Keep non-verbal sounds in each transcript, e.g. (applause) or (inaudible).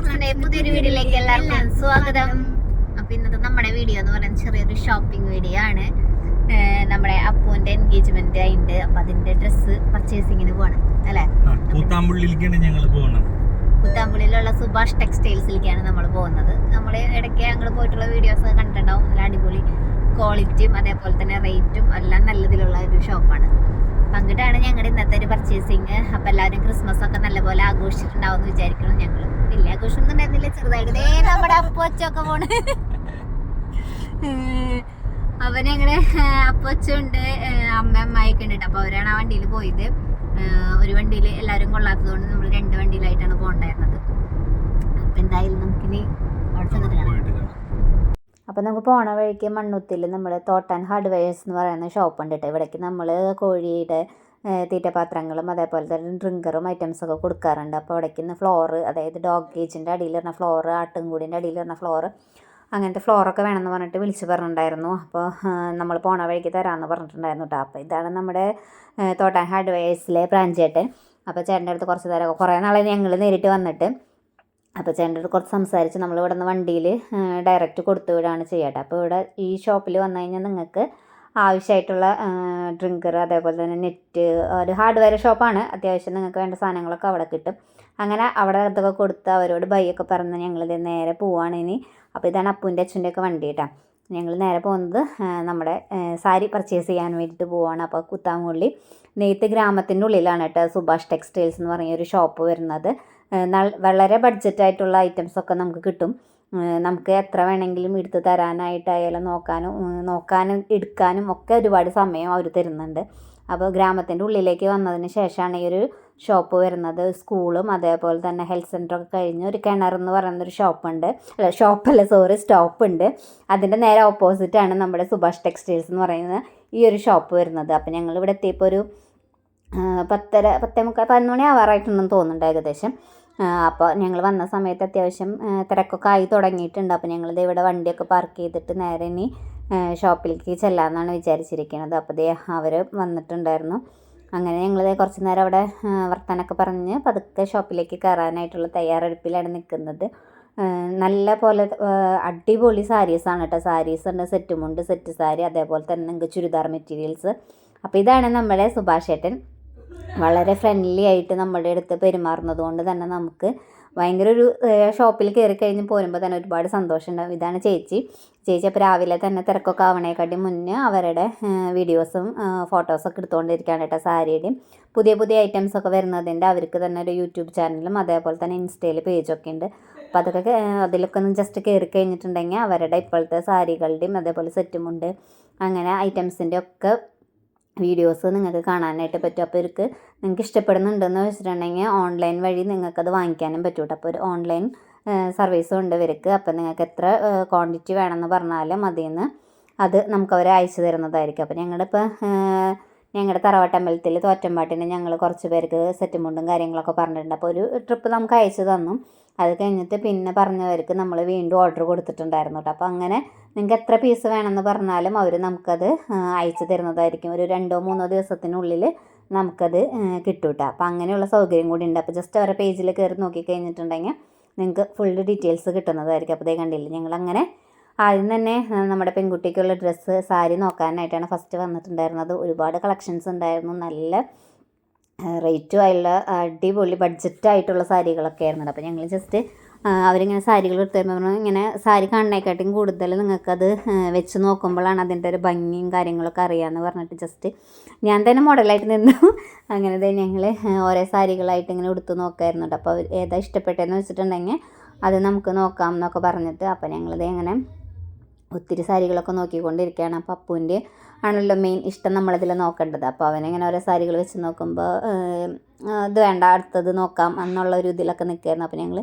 വ്ളോഗ്സിന്റെ പുതിയൊരു വീഡിയോയിലേക്ക് എല്ലാവർക്കും സ്വാഗതം. അപ്പൊ ഇന്നത്തെ നമ്മുടെ വീഡിയോ എന്ന് പറയുന്നത് ചെറിയൊരു ഷോപ്പിംഗ് വീഡിയോ ആണ്. നമ്മുടെ അപ്പുവിന്റെ എൻഗേജ്മെന്റ് ആയിട്ട് അപ്പൊ അതിന്റെ ഡ്രസ്സ് പർച്ചേസിങ്ങിന് പോകണം അല്ലെ? കൂത്താമ്പുള്ളിയിലേക്കാണ് ഞങ്ങൾ പോകുന്നത് കുത്താമ്പുള്ളിയിലുള്ള സുഭാഷ് ടെക്സ്റ്റൈൽസിലേക്കാണ് നമ്മൾ പോകുന്നത് നമ്മൾ ഇടയ്ക്ക് ഞങ്ങൾ പോയിട്ടുള്ള വീഡിയോസ് കണ്ടിട്ടുണ്ടാവും. നല്ല അടിപൊളി ക്വാളിറ്റിയും അതേപോലെ തന്നെ റേറ്റും എല്ലാം നല്ലതിലുള്ള ഒരു ഷോപ്പാണ് പങ്കിട്ടാണ് ഞങ്ങളുടെ ഇന്നത്തെ ഒരു പർച്ചേസിങ് അപ്പൊ എല്ലാവരും ക്രിസ്മസ് ഒക്കെ നല്ലപോലെ ആഘോഷിച്ചിട്ടുണ്ടാവും എന്ന് വിചാരിക്കണം ഞങ്ങൾ ഒന്നും ഉണ്ടായിരുന്നില്ല ചെറുതായിട്ട്. ദേ നമ്മുടെ അപ്പൊച്ചൊക്കെ പോണ്. അവനങ്ങനെ അപ്പൊച്ചുണ്ട് അമ്മ അമ്മായിക്ക് ഉണ്ട് അപ്പൊ അവരാണ് ആ വണ്ടിയിൽ പോയത്. ഒരു വണ്ടിയിൽ എല്ലാവരും കൊള്ളാത്തത് കൊണ്ട് നമ്മൾ രണ്ട് വണ്ടിയിലായിട്ടാണ് പോകണ്ടായിരുന്നത്. അപ്പൊ എന്തായാലും നമുക്കിനി അവിടെ ചെന്നിട്ട് കാണാം. അപ്പോൾ നമുക്ക് പോണ വഴിക്ക് മണ്ണുത്തിൽ നമ്മൾ തോട്ടാൻ ഹാർഡ്വെയർസ് എന്ന് പറയുന്ന ഷോപ്പ് ഉണ്ട് കേട്ടോ. ഇവിടേക്ക് നമ്മൾ കോഴിയുടെ തീറ്റപാത്രങ്ങളും അതേപോലെ തന്നെ ഡ്രിങ്കറും ഐറ്റംസൊക്കെ കൊടുക്കാറുണ്ട്. അപ്പോൾ അവിടേക്ക് നിന്ന് ഫ്ലോറ് അതായത് ഡോഗ് കേജിന്റെ അടിയിൽ വരുന്ന ഫ്ലോറ് ആട്ടുംകൂടിന്റെ അടിയിൽ വരുന്ന ഫ്ലോറ് അങ്ങനത്തെ ഫ്ലോറൊക്കെ വേണമെന്ന് പറഞ്ഞിട്ട് വിളിച്ച് പറഞ്ഞിട്ടുണ്ടായിരുന്നു. അപ്പോൾ നമ്മൾ പോണ വഴിക്ക് തരാമെന്ന് പറഞ്ഞിട്ടുണ്ടായിരുന്നു കേട്ടോ അപ്പോൾ ഇതാണ് നമ്മുടെ തോട്ടം തോട്ടാൻ ഹാർഡ്വെയർസിലെ ബ്രാഞ്ച് ചേട്ടൻ അപ്പോൾ ചേട്ടന്റെ അടുത്ത് കുറച്ച് നേരം കുറേ നാളെ ഞങ്ങൾ നേരിട്ട് വന്നിട്ട്. അപ്പോൾ ചേട്ടന്റെ അടുത്ത് കുറച്ച് സംസാരിച്ച് നമ്മൾ ഇവിടെ നിന്ന് വണ്ടിയിൽ ഡയറക്റ്റ് കൊടുത്തു വിടുകയാണ് ചെയ്യട്ടെ അപ്പോൾ ഇവിടെ ഈ ഷോപ്പിൽ വന്നു കഴിഞ്ഞാൽ നിങ്ങൾക്ക് ആവശ്യമായിട്ടുള്ള ഡ്രിങ്കർ അതേപോലെ തന്നെ നെറ്റ് ഒരു ഹാർഡ്വെയർ ഷോപ്പാണ്. അത്യാവശ്യം നിങ്ങൾക്ക് വേണ്ട സാധനങ്ങളൊക്കെ അവിടെ കിട്ടും. അങ്ങനെ അവിടെ ഇതൊക്കെ കൊടുത്ത് അവരോട് ബൈ ഒക്കെ പറഞ്ഞ് ഞങ്ങളിത് നേരെ പോവുകയാണ് ഇനി. അപ്പോൾ ഇതാണ് അപ്പൂന്റെ അച്ഛന്റെ ഒക്കെ വണ്ടി കേട്ടോ ഞങ്ങൾ നേരെ പോകുന്നത് നമ്മുടെ സാരി പർച്ചേസ് ചെയ്യാൻ വേണ്ടിയിട്ട് പോവുകയാണ് അപ്പോൾ കുത്താങ്ങുള്ളി നെയ്ത്ത് ഗ്രാമത്തിന്റെ ഉള്ളിലാണ് കേട്ടോ സുഭാഷ് ടെക്സ്റ്റൈൽസ് എന്ന് പറഞ്ഞ ഒരു ഷോപ്പ് വരുന്നത്. വളരെ ബഡ്ജറ്റായിട്ടുള്ള ഐറ്റംസൊക്കെ നമുക്ക് കിട്ടും. നമുക്ക് എത്ര വേണമെങ്കിലും എടുത്ത് തരാനായിട്ടായാലും നോക്കാനും നോക്കാനും എടുക്കാനും ഒക്കെ ഒരുപാട് സമയം അവർ തരുന്നുണ്ട്. അപ്പോൾ ഗ്രാമത്തിന്റെ ഉള്ളിലേക്ക് വന്നതിന് ശേഷമാണ് ഈ ഒരു ഷോപ്പ് വരുന്നത്. സ്കൂളും അതേപോലെ തന്നെ ഹെൽത്ത് സെന്ററൊക്കെ കഴിഞ്ഞ് ഒരു കിണർ എന്ന് പറയുന്ന ഒരു ഷോപ്പുണ്ട്. അല്ല ഷോപ്പല്ല സോറി സ്റ്റോപ്പ് ഉണ്ട് അതിന്റെ നേരെ ഓപ്പോസിറ്റാണ് നമ്മുടെ സുഭാഷ് ടെക്സ്റ്റൈൽസ് എന്ന് പറയുന്ന ഈ ഒരു ഷോപ്പ് വരുന്നത്. അപ്പോൾ ഞങ്ങൾ ഇവിടെ എത്തിയപ്പോൾ ഒരു പത്തര പത്തേ മുക്കാൽ പതിനൊന്ന് മണി ആവാറായിട്ടുണ്ടെന്ന് തോന്നുന്നുണ്ട് ഏകദേശം. അപ്പോൾ ഞങ്ങൾ വന്ന സമയത്ത് അത്യാവശ്യം തിരക്കൊക്കെ ആയി തുടങ്ങിയിട്ടുണ്ട്. അപ്പോൾ ഞങ്ങളിത് ഇവിടെ വണ്ടിയൊക്കെ പാർക്ക് ചെയ്തിട്ട് നേരെ ഇനി ഷോപ്പിലേക്ക് ചെല്ലാമെന്നാണ് വിചാരിച്ചിരിക്കുന്നത് അപ്പോൾ ദേ അവർ വന്നിട്ടുണ്ടായിരുന്നു. അങ്ങനെ ഞങ്ങൾ കുറച്ച് നേരം അവിടെ വർത്തനൊക്കെ പറഞ്ഞ് പതുക്കെ ഷോപ്പിലേക്ക് കയറാനായിട്ടുള്ള തയ്യാറെടുപ്പിലാണ് നിൽക്കുന്നത് നല്ല പോലെ അടിപൊളി സാരീസാണ് കേട്ടോ സാരീസ് ഉണ്ട് സെറ്റുമുണ്ട് സെറ്റ് സാരി അതേപോലെ തന്നെ നിങ്ങൾക്ക് ചുരിദാർ മെറ്റീരിയൽസ് അപ്പോൾ ഇതാണ് നമ്മുടെ സുഭാഷ് ഏട്ടൻ വളരെ ഫ്രണ്ട്ലി ആയിട്ട് നമ്മുടെ അടുത്ത് പെരുമാറുന്നത് കൊണ്ട് തന്നെ നമുക്ക് ഭയങ്കര ഒരു ഷോപ്പിൽ കയറി കഴിഞ്ഞ് പോരുമ്പോൾ തന്നെ ഒരുപാട് സന്തോഷം ഉണ്ടാവും. ഇതാണ് ചേച്ചി. ചേച്ചി അപ്പോൾ രാവിലെ തന്നെ തിരക്കൊക്കെ ആവണേക്കാട്ടി മുന്നേ അവരുടെ വീഡിയോസും ഫോട്ടോസൊക്കെ എടുത്തുകൊണ്ടിരിക്കുകയാണ് കേട്ടോ സാരിയുടെയും. പുതിയ പുതിയ ഐറ്റംസ് ഒക്കെ വരുന്നതിന്റെ അവർക്ക് തന്നെ ഒരു യൂട്യൂബ് ചാനലും അതേപോലെ തന്നെ ഇൻസ്റ്റയിൽ പേജൊക്കെ ഉണ്ട്. അപ്പോൾ അതൊക്കെ അതിലൊക്കെ ഒന്ന് ജസ്റ്റ് കയറി കഴിഞ്ഞിട്ടുണ്ടെങ്കിൽ അവരുടെ ഇപ്പോഴത്തെ സാരികളുടെയും അതേപോലെ സെറ്റുമുണ്ട് അങ്ങനെ ഐറ്റംസിന്റെ ഒക്കെ വീഡിയോസ് നിങ്ങൾക്ക് കാണാനായിട്ട് പറ്റും. അപ്പോൾ ഇവർക്ക് നിങ്ങൾക്ക് ഇഷ്ടപ്പെടുന്നുണ്ടെന്ന് വെച്ചിട്ടുണ്ടെങ്കിൽ ഓൺലൈൻ വഴി നിങ്ങൾക്കത് വാങ്ങിക്കാനും പറ്റും കേട്ടോ അപ്പോൾ ഒരു ഓൺലൈൻ സർവീസും ഉണ്ട് ഇവർക്ക്. അപ്പോൾ നിങ്ങൾക്ക് എത്ര ക്വാണ്ടിറ്റി വേണമെന്ന് പറഞ്ഞാലും അതിൽ നിന്ന് അത് നമുക്ക് അവർ അയച്ചു തരുന്നതായിരിക്കും. അപ്പോൾ ഞങ്ങളിപ്പോൾ ഞങ്ങളുടെ തറവാട്ടമ്പലത്തിൽ തോറ്റമ്പാട്ടിന് ഞങ്ങൾ കുറച്ച് പേർക്ക് സെറ്റ് മുണ്ടും കാര്യങ്ങളൊക്കെ പറഞ്ഞിട്ടുണ്ട്. അപ്പോൾ ഒരു ട്രിപ്പ് നമുക്ക് അയച്ചു തന്നു. അത് കഴിഞ്ഞിട്ട് പിന്നെ പറഞ്ഞവർക്ക് നമ്മൾ വീണ്ടും ഓർഡർ കൊടുത്തിട്ടുണ്ടായിരുന്നു കേട്ടോ. അപ്പോൾ അങ്ങനെ നിങ്ങൾക്ക് എത്ര പീസ് വേണമെന്ന് പറഞ്ഞാലും അവർ നമുക്കത് അയച്ചു തരുന്നതായിരിക്കും. ഒരു രണ്ടോ മൂന്നോ ദിവസത്തിനുള്ളിൽ നമുക്കത് കിട്ടും കേട്ടോ. അപ്പോൾ അങ്ങനെയുള്ള സൗകര്യം കൂടി ഉണ്ട്. അപ്പോൾ ജസ്റ്റ് അവരുടെ പേജിൽ കയറി നോക്കി കഴിഞ്ഞിട്ടുണ്ടെങ്കിൽ നിങ്ങൾക്ക് ഫുൾ ഡീറ്റെയിൽസ് കിട്ടുന്നതായിരിക്കും. അപ്പോൾ ദേ കണ്ടില്ലേ ഞങ്ങളങ്ങനെ ആദ്യം തന്നെ നമ്മുടെ പെൺകുട്ടിക്കുള്ള ഡ്രസ്സ് സാരി നോക്കാനായിട്ടാണ് ഫസ്റ്റ് വന്നിട്ടുണ്ടായിരുന്നത്. ഒരുപാട് കളക്ഷൻസ് ഉണ്ടായിരുന്നു. നല്ല റേറ്റും ആയുള്ള അടിപൊളി ബഡ്ജറ്റായിട്ടുള്ള സാരികളൊക്കെ ആയിരുന്നു അപ്പോൾ ഞങ്ങൾ ജസ്റ്റ് അവരിങ്ങനെ സാരികൾ എടുത്ത് തരുമ്പോൾ ഇങ്ങനെ സാരി കാണുന്നതിനെക്കാട്ടിയും കൂടുതൽ നിങ്ങൾക്കത് വെച്ച് നോക്കുമ്പോഴാണ് അതിന്റെ ഒരു ഭംഗിയും കാര്യങ്ങളൊക്കെ അറിയാമെന്ന് പറഞ്ഞിട്ട് ജസ്റ്റ് ഞാൻ തന്നെ മോഡലായിട്ട് നിന്നു. അങ്ങനെ തന്നെ ഞങ്ങൾ ഓരോ സാരികളായിട്ട് ഇങ്ങനെ എടുത്ത് നോക്കായിരുന്നു കേട്ടോ. അപ്പോൾ ഏതാ ഇഷ്ടപ്പെട്ടതെന്ന് വെച്ചിട്ടുണ്ടെങ്കിൽ അത് നമുക്ക് നോക്കാം എന്നൊക്കെ പറഞ്ഞിട്ട് അപ്പോൾ ഞങ്ങളിത് ഇങ്ങനെ ഒത്തിരി സാരികളൊക്കെ നോക്കിക്കൊണ്ടിരിക്കുകയാണ്. അപ്പോൾ അപ്പൂന്റെ ആണല്ലോ മെയിൻ ഇഷ്ടം നമ്മളതിൽ നോക്കേണ്ടത്. അപ്പോൾ അവനിങ്ങനെ ഓരോ സാരികൾ വെച്ച് നോക്കുമ്പോൾ ഇത് വേണ്ട അടുത്തത് നോക്കാം എന്നുള്ള ഒരു ഇതിലൊക്കെ നിൽക്കുകയായിരുന്നു അപ്പോൾ ഞങ്ങൾ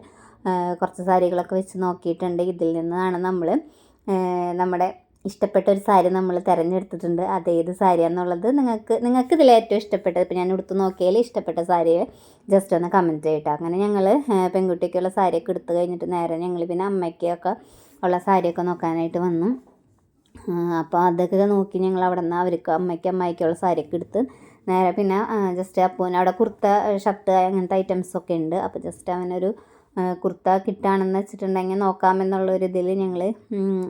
കുറച്ച് സാരികളൊക്കെ വെച്ച് നോക്കിയിട്ടുണ്ട്. ഇതിൽ നിന്നാണ് നമ്മൾ നമ്മുടെ ഇഷ്ടപ്പെട്ട ഒരു സാരി നമ്മൾ തിരഞ്ഞെടുത്തിട്ടുണ്ട്. അത് ഏത് സാരിയാന്നുള്ളത് നിങ്ങൾക്ക് നിങ്ങൾക്ക് ഇതിൽ ഏറ്റവും ഇഷ്ടപ്പെട്ടത്. ഇപ്പോൾ ഞാൻ എടുത്ത് നോക്കിയാൽ ഇഷ്ടപ്പെട്ട സാരി ജസ്റ്റ് ഒന്ന് കമന്റ് ചെയ്യട്ടോ. അങ്ങനെ ഞങ്ങൾ പെൺകുട്ടിക്കുള്ള സാരിയൊക്കെ എടുത്തു കഴിഞ്ഞിട്ട് നേരെ ഞങ്ങൾ പിന്നെ അമ്മയ്ക്കൊക്കെ ഉള്ള സാരിയൊക്കെ നോക്കാനായിട്ട് വന്നു. അപ്പോൾ അതൊക്കെ നോക്കി ഞങ്ങൾ അവിടെ നിന്ന് അവർക്ക് അമ്മയ്ക്ക് അമ്മായിക്കുള്ള സാരിയൊക്കെ എടുത്ത് നേരെ പിന്നെ ജസ്റ്റ് അപ്പൂന് അവിടെ കുർത്ത ഷർട്ട് അങ്ങനത്തെ ഐറ്റംസൊക്കെ ഉണ്ട്. അപ്പോൾ ജസ്റ്റ് അവനൊരു കുർത്ത കിട്ടുകയാണെന്ന് വെച്ചിട്ടുണ്ടെങ്കിൽ നോക്കാമെന്നുള്ളൊരു ഇതിൽ ഞങ്ങൾ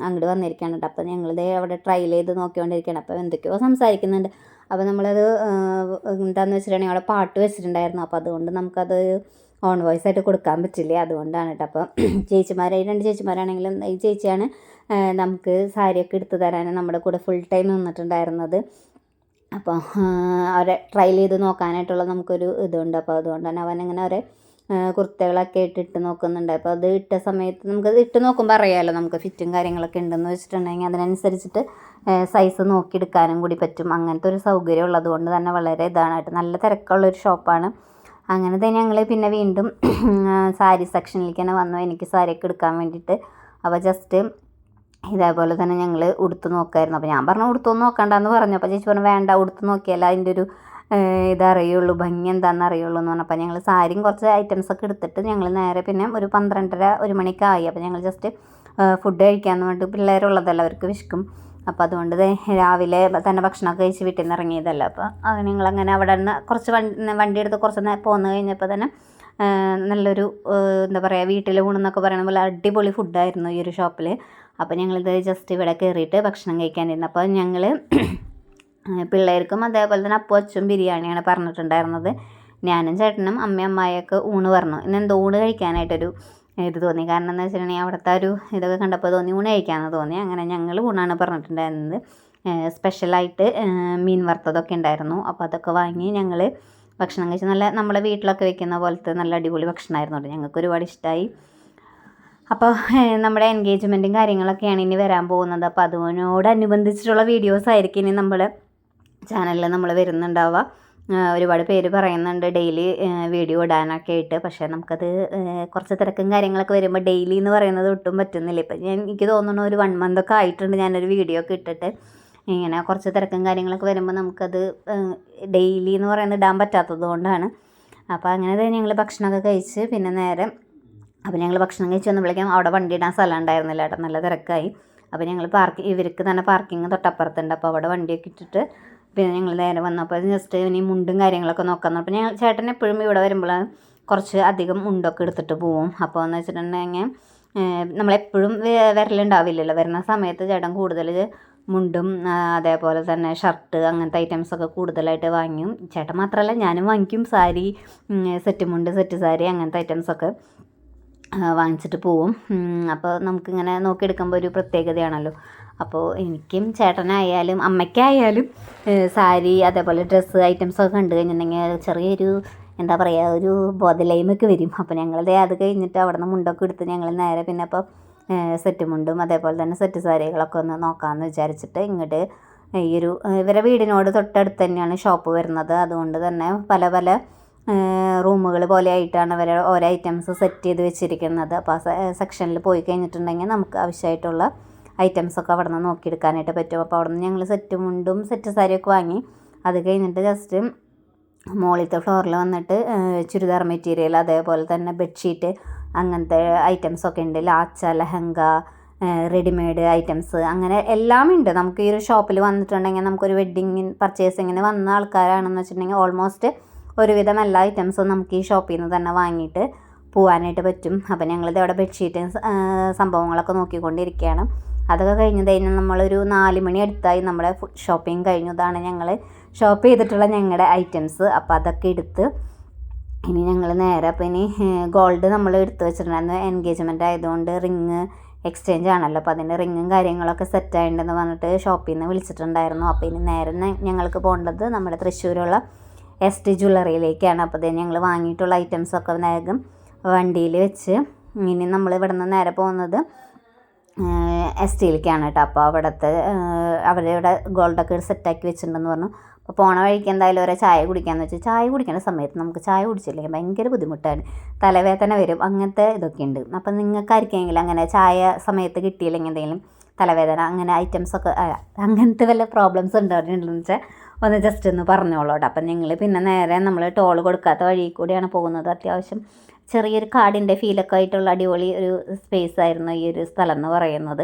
അങ്ങോട്ട് വന്നിരിക്കുകയാണ് കേട്ടോ. അപ്പോൾ ഞങ്ങളിത് അവിടെ ട്രയൽ ചെയ്ത് നോക്കിക്കൊണ്ടിരിക്കുകയാണ്. അപ്പോൾ എന്തൊക്കെയോ സംസാരിക്കുന്നുണ്ട്. അപ്പോൾ നമ്മളത് എന്താണെന്ന് വെച്ചിട്ടുണ്ടെങ്കിൽ അവിടെ പാട്ട് വെച്ചിട്ടുണ്ടായിരുന്നു. അപ്പോൾ അതുകൊണ്ട് നമുക്കത് ഓൺ വോയിസ് ആയിട്ട് കൊടുക്കാൻ പറ്റില്ല? അതുകൊണ്ടാണ് കേട്ടോ അപ്പോൾ (clears throat) ചേച്ചിമാരെ രണ്ട് ചേച്ചിമാരാണെങ്കിലും ഈ ചേച്ചിയാണ് നമുക്ക് സാരിയൊക്കെ എടുത്തു തരാൻ നമ്മുടെ കൂടെ ഫുൾ ടൈം നിന്നിട്ടുണ്ടായിരുന്നത്. അപ്പോൾ അവരെ ട്രയൽ ചെയ്ത് നോക്കാനായിട്ടുള്ള നമുക്കൊരു ഇതുണ്ട്. അപ്പോൾ അതുകൊണ്ട് അവൻ അങ്ങനെ അവരെ കുർത്തകളൊക്കെ കുർത്തകളൊക്കെ ഇട്ട് നോക്കുന്നുണ്ട്. അപ്പോൾ അത് ഇട്ട സമയത്ത് നമുക്കത് ഇട്ട് നോക്കുമ്പോൾ അറിയാമല്ലോ നമുക്ക് ഫിറ്റും കാര്യങ്ങളൊക്കെ ഉണ്ടെന്ന് വെച്ചിട്ടുണ്ടെങ്കിൽ അതിനനുസരിച്ചിട്ട് സൈസ് നോക്കിയെടുക്കാനും കൂടി പറ്റും. അങ്ങനത്തെ ഒരു സൗകര്യം ഉള്ളത് കൊണ്ട് തന്നെ വളരെ ഇതാണ് നല്ല തിരക്കുള്ളൊരു ഷോപ്പാണ് അങ്ങനെ തന്നെ ഞങ്ങൾ പിന്നെ വീണ്ടും സാരി സെക്ഷനിലേക്ക് തന്നെ വന്നു. എനിക്ക് സാരിയൊക്കെ എടുക്കാൻ വേണ്ടിയിട്ട്. അപ്പോൾ ജസ്റ്റ് ഇതേപോലെ തന്നെ ഞങ്ങൾ ഉടുത്ത് നോക്കായിരുന്നു. അപ്പോൾ ഞാൻ പറഞ്ഞു ഉടുത്തൊന്നും നോക്കണ്ടെന്ന് പറഞ്ഞു. അപ്പോൾ ചേച്ചി പറഞ്ഞു വേണ്ട ഉടുത്ത് നോക്കിയാൽ അതിന്റെ ഒരു ഇതറിയുള്ളൂ ഭംഗി എന്താണെന്ന് അറിയുള്ളൂ. എന്ന് പറഞ്ഞപ്പോൾ ഞങ്ങൾ സാരിയും കുറച്ച് ഐറ്റംസ് ഒക്കെ എടുത്തിട്ട് ഞങ്ങൾ നേരെ പിന്നെ ഒരു പന്ത്രണ്ടര ഒരു മണിക്കായി. അപ്പോൾ ഞങ്ങൾ ജസ്റ്റ് ഫുഡ് കഴിക്കാമെന്ന് പറഞ്ഞിട്ട് പിള്ളേരുള്ളതല്ല അവർക്ക് വിശക്കും. അപ്പോൾ അതുകൊണ്ട് രാവിലെ തന്നെ ഭക്ഷണമൊക്കെ കഴിച്ച് വീട്ടിൽ നിന്ന് ഇറങ്ങിയതല്ല. അപ്പോൾ അത് ഞങ്ങളങ്ങനെ അവിടെ നിന്ന് കുറച്ച് വണ്ടി വണ്ടി എടുത്ത് കുറച്ച് പോന്ന് കഴിഞ്ഞപ്പോൾ തന്നെ നല്ലൊരു എന്താ പറയുക വീട്ടിൽ ഊണെന്നൊക്കെ പറയുന്ന പോലെ അടിപൊളി ഫുഡായിരുന്നു ഈ ഒരു ഷോപ്പിൽ അപ്പോൾ ഞങ്ങളിത് ജസ്റ്റ് ഇവിടെ കയറിയിട്ട് ഭക്ഷണം കഴിക്കാനിരുന്നു അപ്പോൾ ഞങ്ങൾ (clears throat) പിള്ളേർക്കും അതേപോലെ തന്നെ അപ്പോൾ അച്ചും ബിരിയാണിയാണ് പറഞ്ഞിട്ടുണ്ടായിരുന്നത്. ഞാനും ചേട്ടനും അമ്മയും അമ്മായിയൊക്കെ ഊണ് പറഞ്ഞു. ഇന്ന് എന്തോ ഊണ് കഴിക്കാനായിട്ടൊരു ഇത് തോന്നി. കാരണം എന്ന് വെച്ചിട്ടുണ്ടെങ്കിൽ അവിടുത്തെ ഒരു ഇതൊക്കെ കണ്ടപ്പോൾ തോന്നി ഊണ് കഴിക്കാമെന്ന് തോന്നി. അങ്ങനെ ഞങ്ങൾ ഊണാണ് പറഞ്ഞിട്ടുണ്ടായിരുന്നത്. സ്പെഷ്യലായിട്ട് മീൻ വറുത്തതൊക്കെ ഉണ്ടായിരുന്നു. അപ്പോൾ അതൊക്കെ വാങ്ങി ഞങ്ങൾ ഭക്ഷണം കഴിച്ച് നല്ല നമ്മളെ വീട്ടിലൊക്കെ വെക്കുന്ന പോലത്തെ നല്ല അടിപൊളി ഭക്ഷണമായിരുന്നു കേട്ടോ. ഞങ്ങൾക്ക് ഒരുപാട് ഇഷ്ടമായി അപ്പോൾ നമ്മുടെ എൻഗേജ്മെന്റും കാര്യങ്ങളൊക്കെയാണ് ഇനി വരാൻ പോകുന്നത്. അപ്പോൾ അതിനോടനുബന്ധിച്ചിട്ടുള്ള വീഡിയോസ് ആയിരിക്കും ഇനി നമ്മൾ ചാനലിൽ നമ്മൾ വരുന്നുണ്ടാവുക. ഒരുപാട് പേര് പറയുന്നുണ്ട് ഡെയിലി വീഡിയോ ഇടാനൊക്കെ ആയിട്ട്. പക്ഷേ നമുക്കത് കുറച്ച് തിരക്കും കാര്യങ്ങളൊക്കെ വരുമ്പോൾ ഡെയിലി എന്ന് പറയുന്നത് ഒട്ടും പറ്റുന്നില്ല. ഇപ്പം ഞാൻ എനിക്ക് തോന്നുന്നു ഒരു വൺ മന്ത് ഒക്കെ ആയിട്ടുണ്ട് ഞാനൊരു വീഡിയോ ഒക്കെ ഇട്ടിട്ട്. ഇങ്ങനെ കുറച്ച് തിരക്കും കാര്യങ്ങളൊക്കെ വരുമ്പോൾ നമുക്കത് ഡെയിലി എന്ന് പറയുന്നത് ഇടാൻ പറ്റാത്തത് കൊണ്ടാണ്. അപ്പോൾ അങ്ങനെ തന്നെ ഞങ്ങൾ ഭക്ഷണമൊക്കെ കഴിച്ച് പിന്നെ നേരെ അപ്പോൾ ഞങ്ങൾ ഭക്ഷണം കഴിച്ച് വന്നപ്പോഴേക്കും അവിടെ വണ്ടി ഇടാൻ സ്ഥലം ഉണ്ടായിരുന്നില്ല ഏട്ടാ നല്ല തിരക്കായി. അപ്പോൾ ഞങ്ങൾ പാർക്ക് ഇവർക്ക് തന്നെ പാർക്കിംഗ് തൊട്ടപ്പുറത്തുണ്ട്. അപ്പോൾ അവിടെ വണ്ടിയൊക്കെ ഇട്ടിട്ട് പിന്നെ ഞങ്ങൾ നേരെ വന്നപ്പോൾ ജസ്റ്റ് ഇനി മുണ്ടും കാര്യങ്ങളൊക്കെ നോക്കാൻ അപ്പോൾ ഞങ്ങൾ ചേട്ടൻ എപ്പോഴും ഇവിടെ വരുമ്പോൾ കുറച്ച് അധികം മുണ്ടൊക്കെ എടുത്തിട്ട് പോവും. അപ്പോൾ എന്ന് വെച്ചിട്ടുണ്ടെങ്കിൽ നമ്മളെപ്പോഴും വരലുണ്ടാവില്ലല്ലോ. വരുന്ന സമയത്ത് ചേട്ടൻ കൂടുതൽ മുണ്ടും അതേപോലെ തന്നെ ഷർട്ട് അങ്ങനത്തെ ഐറ്റംസൊക്കെ കൂടുതലായിട്ട് വാങ്ങിയും. ചേട്ടൻ മാത്രമല്ല ഞാനും വാങ്ങിക്കും സാരി സെറ്റ് മുണ്ട് സെറ്റ് സാരി അങ്ങനത്തെ ഐറ്റംസൊക്കെ ഒക്കെ വാങ്ങിച്ചിട്ട് പോവും. അപ്പോൾ നമുക്കിങ്ങനെ നോക്കിയെടുക്കുമ്പോൾ ഒരു പ്രത്യേകതയാണല്ലോ. അപ്പോൾ എനിക്കും ചേട്ടനായാലും അമ്മയ്ക്കായാലും സാരി അതേപോലെ ഡ്രസ്സ് ഐറ്റംസൊക്കെ കണ്ടു കഴിഞ്ഞിട്ടുണ്ടെങ്കിൽ ചെറിയൊരു എന്താ പറയുക ഒരു ബോധലൈമൊക്കെ വരും. അപ്പോൾ ഞങ്ങളത് അത് കഴിഞ്ഞിട്ട് അവിടെ നിന്ന് മുണ്ടൊക്കെ എടുത്ത് ഞങ്ങൾ നേരെ പിന്നെ അപ്പോൾ സെറ്റ് മുണ്ടും അതേപോലെ തന്നെ സെറ്റ് സാരികളൊക്കെ ഒന്ന് നോക്കാമെന്ന് വിചാരിച്ചിട്ട് ഇങ്ങോട്ട് ഈ ഒരു ഇവരെ വീടിനോട് തൊട്ടടുത്ത് തന്നെയാണ് ഷോപ്പ് വരുന്നത്. അതുകൊണ്ട് തന്നെ പല പല റൂമുകൾ പോലെ ആയിട്ടാണ് അവർ ഓരോ ഐറ്റംസ് സെറ്റ് ചെയ്ത് വെച്ചിരിക്കുന്നത്. അപ്പോൾ ആ സെക്ഷനിൽ പോയി കഴിഞ്ഞിട്ടുണ്ടെങ്കിൽ നമുക്ക് ആവശ്യമായിട്ടുള്ള ഐറ്റംസൊക്കെ അവിടെ നിന്ന് നോക്കിയെടുക്കാനായിട്ട് പറ്റും. അപ്പോൾ അവിടെ നിന്ന് ഞങ്ങൾ സെറ്റ് മുണ്ടും സെറ്റ് സാരിയൊക്കെ വാങ്ങി. അത് കഴിഞ്ഞിട്ട് ജസ്റ്റ് മുകളിലത്തെ ഫ്ലോറിൽ വന്നിട്ട് ചുരിദാർ മെറ്റീരിയൽ അതേപോലെ തന്നെ ബെഡ്ഷീറ്റ് അങ്ങനത്തെ ഐറ്റംസൊക്കെ ഉണ്ട്. ലാച്ച ലഹങ്ക റെഡിമെയ്ഡ് ഐറ്റംസ് അങ്ങനെ എല്ലാം ഉണ്ട്. നമുക്ക് ഈ ഒരു ഷോപ്പിൽ വന്നിട്ടുണ്ടെങ്കിൽ നമുക്കൊരു വെഡ്ഡിങ് പർച്ചേസിങ്ങിന് വന്ന ആൾക്കാരാണെന്ന് വെച്ചിട്ടുണ്ടെങ്കിൽ ഓൾമോസ്റ്റ് ഒരുവിധം എല്ലാ ഐറ്റംസും നമുക്ക് ഈ ഷോപ്പിൽ നിന്ന് തന്നെ വാങ്ങിയിട്ട് പോകാനായിട്ട് പറ്റും. അപ്പോൾ ഞങ്ങളിത് അവിടെ ബെഡ്ഷീറ്റ് സംഭവങ്ങളൊക്കെ നോക്കിക്കൊണ്ടിരിക്കുകയാണ്. അതൊക്കെ കഴിഞ്ഞത് കഴിഞ്ഞാൽ നമ്മളൊരു നാല് മണി അടുത്തായി നമ്മുടെ ഷോപ്പിംഗ് കഴിഞ്ഞതാണ് ഞങ്ങൾ ഷോപ്പ് ചെയ്തിട്ടുള്ള ഞങ്ങളുടെ ഐറ്റംസ് അപ്പോൾ അതൊക്കെ എടുത്ത് ഇനി ഞങ്ങൾ നേരെ അപ്പോൾ ഇനി ഗോൾഡ് നമ്മൾ എടുത്തു വെച്ചിട്ടുണ്ടായിരുന്നു. എൻഗേജ്മെന്റ് ആയതുകൊണ്ട് റിങ് എക്സ്ചേഞ്ച് ആണല്ലോ. അപ്പോൾ അതിന്റെ റിങ്ങും കാര്യങ്ങളൊക്കെ സെറ്റ് ആയിട്ടുണ്ടെന്ന് പറഞ്ഞിട്ട് ഷോപ്പിൽ നിന്ന് വിളിച്ചിട്ടുണ്ടായിരുന്നു. അപ്പോൾ ഇനി നേരെ ഞങ്ങൾക്ക് പോകേണ്ടത് നമ്മുടെ തൃശ്ശൂരുള്ള എസ് ടി ജ്വല്ലറിയിലേക്കാണ് അപ്പോൾ ഇത് ഞങ്ങൾ വാങ്ങിയിട്ടുള്ള ഐറ്റംസൊക്കെ വേഗം വണ്ടിയിൽ വെച്ച് ഇനി നമ്മൾ ഇവിടെ നിന്ന് നേരെ പോകുന്നത് എസ് ടിയിലേക്കാണ് കേട്ടോ. അപ്പോൾ അവിടുത്തെ അവരുടെ ഗോൾഡൊക്കെ സെറ്റാക്കി വെച്ചിട്ടുണ്ടെന്ന് പറഞ്ഞു. അപ്പോൾ പോണ വഴിക്ക് എന്തായാലും ഓരോ ചായ കുടിക്കാമെന്ന് വെച്ചാൽ ചായ കുടിക്കേണ്ട സമയത്ത് നമുക്ക് ചായ കുടിച്ചില്ലെങ്കിൽ ഭയങ്കര ബുദ്ധിമുട്ടാണ്. തലവേദന വരും അങ്ങനത്തെ ഇതൊക്കെ ഉണ്ട്. അപ്പം നിങ്ങൾക്ക് ആർക്കെങ്കിലും അങ്ങനെ ചായ സമയത്ത് കിട്ടിയില്ലെങ്കിൽ എന്തെങ്കിലും തലവേദന അങ്ങനെ ഐറ്റംസൊക്കെ അങ്ങനത്തെ വല്ല പ്രോബ്ലംസ് ഉണ്ടായിട്ടുണ്ടെന്ന് വെച്ചാൽ ഒന്ന് ജസ്റ്റ് ഒന്ന് പറഞ്ഞോളൂ കേട്ടോ. അപ്പം നിങ്ങൾ പിന്നെ നേരെ നമ്മൾ ടോൾ കൊടുക്കാത്ത വഴി കൂടിയാണ് പോകുന്നത് അത്യാവശ്യം. ചെറിയൊരു കാടിന്റെ ഫീലൊക്കെ ആയിട്ടുള്ള അടിപൊളി ഒരു സ്പേസ് ആയിരുന്നു ഈ ഒരു സ്ഥലം എന്ന് പറയുന്നത്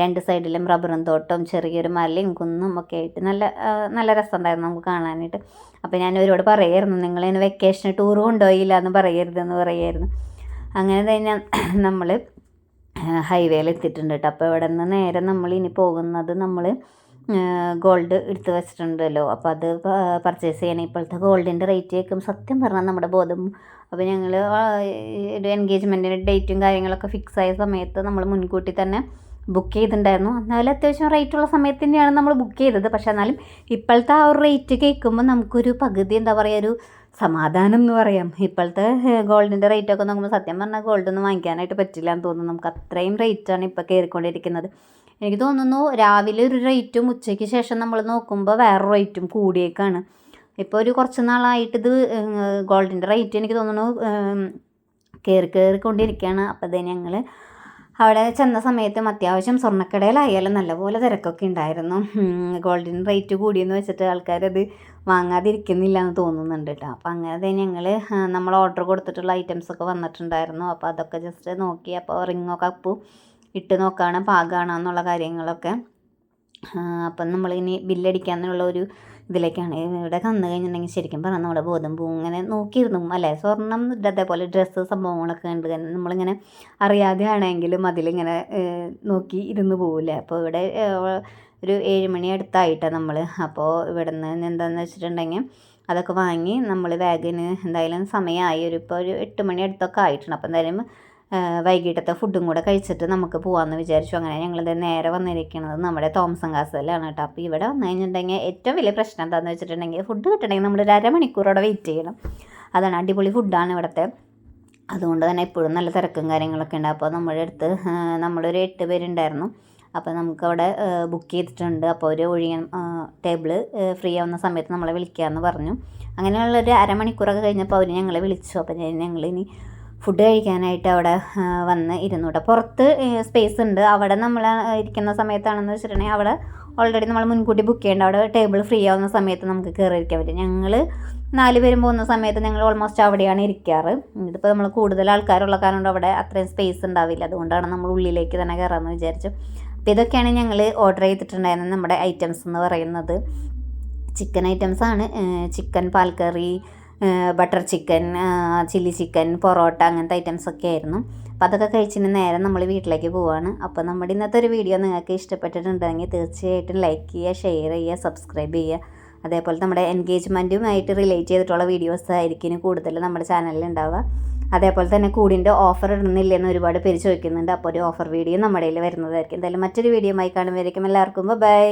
രണ്ട് സൈഡിലും റബ്ബറും തോട്ടം ചെറിയൊരു മലയും കുന്നും ഒക്കെ ആയിട്ട് നല്ല നല്ല രസം ഉണ്ടായിരുന്നു നമുക്ക് കാണാനായിട്ട്. അപ്പോൾ ഞാൻ ഇവരോട് പറയായിരുന്നു നിങ്ങളിങ്ങനെ വെക്കേഷൻ ടൂർ കൊണ്ടുപോയില്ല എന്ന് പറയരുതെന്ന് പറയായിരുന്നു. അങ്ങനെ തന്നെ നമ്മൾ ഹൈവേയിൽ എത്തിയിട്ടുണ്ട് കേട്ടോ. അപ്പോൾ ഇവിടെ നിന്ന് നേരെ നമ്മൾ ഇനി പോകുന്നത് നമ്മൾ ഗോൾഡ് എടുത്ത് വെച്ചിട്ടുണ്ടല്ലോ. അപ്പോൾ അത് പർച്ചേസ് ചെയ്യണേ ഇപ്പോഴത്തെ ഗോൾഡിന്റെ റേറ്റ് കേൾക്കും സത്യം പറഞ്ഞാൽ നമ്മുടെ ബോധം അപ്പോൾ ഞങ്ങൾ ഒരു എൻഗേജ്മെന്റിന്റെ ഡേറ്റും കാര്യങ്ങളൊക്കെ ഫിക്സ് ആയ സമയത്ത് നമ്മൾ മുൻകൂട്ടി തന്നെ ബുക്ക് ചെയ്തിട്ടുണ്ടായിരുന്നു. എന്നാലും അത്യാവശ്യം റേറ്റുള്ള സമയത്ത് തന്നെയാണ് നമ്മൾ ബുക്ക് ചെയ്തത്. പക്ഷേ എന്നാലും ഇപ്പോഴത്തെ ആ ഒരു റേറ്റ് കേൾക്കുമ്പോൾ നമുക്കൊരു പകുതി എന്താ പറയുക ഒരു സമാധാനം എന്ന് പറയാം. ഇപ്പോഴത്തെ ഗോൾഡിന്റെ റേറ്റൊക്കെ നോക്കുമ്പോൾ സത്യം പറഞ്ഞാൽ ഗോൾഡൊന്നും വാങ്ങിക്കാനായിട്ട് പറ്റില്ല എന്ന് തോന്നുന്നു. നമുക്ക് അത്രയും റേറ്റാണ് ഇപ്പോൾ കയറിക്കൊണ്ടിരിക്കുന്നത്. എനിക്ക് തോന്നുന്നു രാവിലെ ഒരു റേറ്റും ഉച്ചയ്ക്ക് ശേഷം നമ്മൾ നോക്കുമ്പോൾ വേറെ റേറ്റും കൂടിയേക്കാണ്. ഇപ്പോൾ ഒരു കുറച്ച് നാളായിട്ട് ഇത് ഗോൾഡിന്റെ റേറ്റ് എനിക്ക് തോന്നുന്നു കയറി കയറിക്കൊണ്ടിരിക്കുകയാണ് അപ്പോൾ തന്നെ ഞങ്ങൾ അവിടെ ചെന്ന സമയത്തും അത്യാവശ്യം സ്വർണക്കടയിലായാലും നല്ലപോലെ തിരക്കൊക്കെ ഉണ്ടായിരുന്നു. ഗോൾഡിന് റേറ്റ് കൂടിയെന്ന് വെച്ചിട്ട് ആൾക്കാരത് വാങ്ങാതിരിക്കുന്നില്ല എന്ന് തോന്നുന്നുണ്ട് കേട്ടോ അപ്പോൾ അങ്ങനെ ഞങ്ങൾ നമ്മൾ ഓർഡർ കൊടുത്തിട്ടുള്ള ഐറ്റംസ് ഒക്കെ വന്നിട്ടുണ്ടായിരുന്നു. അപ്പോൾ അതൊക്കെ ജസ്റ്റ് നോക്കി അപ്പോൾ റിങ്ങോ കപ്പ് ഇട്ട് നോക്കുകയാണ് പാകമാണോ എന്നുള്ള കാര്യങ്ങളൊക്കെ. അപ്പം നമ്മളിനി ബില്ലടിക്കാന്നുള്ള ഒരു ഇതിലേക്കാണ്. ഇവിടെ വന്നു കഴിഞ്ഞിട്ടുണ്ടെങ്കിൽ ശരിക്കും പറഞ്ഞാൽ നമ്മുടെ ബോധം പോവും. ഇങ്ങനെ നോക്കിയിരുന്നു. അല്ലേ? സ്വർണം അതേപോലെ ഡ്രസ്സ് സംഭവങ്ങളൊക്കെ ഉണ്ട് നമ്മളിങ്ങനെ അറിയാതെ ആണെങ്കിലും അതിലിങ്ങനെ നോക്കി ഇരുന്ന് പോവില്ലേ? അപ്പോൾ ഇവിടെ ഒരു ഏഴ് മണി അടുത്തായിട്ടാണ് നമ്മൾ അപ്പോൾ ഇവിടെ നിന്ന് എന്താണെന്ന് വെച്ചിട്ടുണ്ടെങ്കിൽ അതൊക്കെ വാങ്ങി നമ്മൾ ബാഗിന് എന്തായാലും സമയമായി. ഒരു ഇപ്പോൾ ഒരു എട്ട് മണി അടുത്തൊക്കെ ആയിട്ടുണ്ട്. അപ്പോൾ എന്തായാലും വൈകിട്ടത്തെ ഫുഡും കൂടെ കഴിച്ചിട്ട് നമുക്ക് പോകാമെന്ന് വിചാരിച്ചു. അങ്ങനെ ഞങ്ങളിത് നേരെ വന്നിരിക്കുന്നത് നമ്മുടെ തോമസൻ കാസലാണ് കേട്ടോ. അപ്പോൾ ഇവിടെ വന്നു കഴിഞ്ഞിട്ടുണ്ടെങ്കിൽ ഏറ്റവും വലിയ പ്രശ്നം എന്താണെന്ന് വെച്ചിട്ടുണ്ടെങ്കിൽ ഫുഡ് കിട്ടണമെങ്കിൽ നമ്മൾ ഒരു അരമണിക്കൂറോടെ വെയിറ്റ് ചെയ്യണം. അതാണ് അടിപൊളി ഫുഡാണ് ഇവിടുത്തെ. അതുകൊണ്ട് തന്നെ ഇപ്പോഴും നല്ല തിരക്കും കാര്യങ്ങളൊക്കെ ഉണ്ട്. അപ്പോൾ നമ്മുടെ അടുത്ത് നമ്മളൊരു എട്ട് പേരുണ്ടായിരുന്നു. അപ്പോൾ നമുക്കവിടെ ബുക്ക് ചെയ്തിട്ടുണ്ട്. അപ്പോൾ ഒരു ഒഴിയാൻ ടേബിൾ ഫ്രീ ആവുന്ന സമയത്ത് നമ്മളെ വിളിക്കാമെന്ന് പറഞ്ഞു. അങ്ങനെയുള്ളൊരു അരമണിക്കൂറൊക്കെ കഴിഞ്ഞപ്പോൾ അവർ ഞങ്ങളെ വിളിച്ചു. അപ്പോൾ ഞങ്ങളിനി ഫുഡ് കഴിക്കാനായിട്ട് അവിടെ വന്ന് ഇരുന്നു കേട്ടോ പുറത്ത് സ്പേസ് ഉണ്ട്. അവിടെ നമ്മൾ ഇരിക്കുന്ന സമയത്താണെന്ന് വെച്ചിട്ടുണ്ടെങ്കിൽ അവിടെ ഓൾറെഡി നമ്മൾ മുൻകൂട്ടി ബുക്ക് ചെയ്യേണ്ട. അവിടെ ടേബിൾ ഫ്രീ ആവുന്ന സമയത്ത് നമുക്ക് കയറി ഇരിക്കാൻ പറ്റും. ഞങ്ങൾ നാല് പേരും പോകുന്ന സമയത്ത് ഞങ്ങൾ ഓൾമോസ്റ്റ് അവിടെയാണ് ഇരിക്കാറ്. ഇതിപ്പോൾ നമ്മൾ കൂടുതൽ ആൾക്കാരുള്ള കാരണം അവിടെ അത്രയും സ്പേസ് ഉണ്ടാവില്ല. അതുകൊണ്ടാണ് നമ്മൾ ഉള്ളിലേക്ക് തന്നെ കയറാമെന്ന് വിചാരിച്ചു. അപ്പോൾ ഇതൊക്കെയാണ് ഞങ്ങൾ ഓർഡർ ചെയ്തിട്ടുണ്ടായിരുന്നത് നമ്മുടെ ഐറ്റംസ് എന്ന് പറയുന്നത്. ചിക്കൻ ഐറ്റംസ് ആണ്. Chicken പാൽക്കറി butter chicken chilli chicken parotta അങ്ങനത്തെ ഐറ്റംസ് ഒക്കെ ആയിരുന്നു. അപ്പോൾ അതൊക്കെ കഴിച്ചിട്ട് നേരെ നമ്മൾ വീട്ടിലേക്ക് പോവാണ്. അപ്പോൾ നമ്മുടെ ഇന്നത്തെ ഒരു വീഡിയോ നിങ്ങൾക്ക് ഇഷ്ടപ്പെട്ടിട്ടുണ്ടെങ്കിൽ തീർച്ചയായിട്ടും ലൈക്ക് ചെയ്യുക ഷെയർ ചെയ്യുക സബ്സ്ക്രൈബ് ചെയ്യുക. അതേപോലെ നമ്മുടെ എൻഗേജ്മെന്റുമായിട്ട് റിലേറ്റ് ചെയ്തിട്ടുള്ള വീഡിയോസ് ആയിരിക്കും കൂടുതൽ നമ്മുടെ ചാനലിൽ ഉണ്ടാവുക. അതേപോലെ തന്നെ കൂടിന്റെ ഓഫർ ഇടുന്നില്ലെന്ന് ഒരുപാട് പേര് ചോദിക്കുന്നുണ്ട്. അപ്പോൾ ഒരു ഓഫർ വീഡിയോ നമ്മുടെ കയ്യിൽ വരുന്നതായിരിക്കും. എന്തായാലും മറ്റൊരു വീഡിയോ ആയി കാണുമ്പോഴേക്കും എല്ലാവർക്കും ബൈ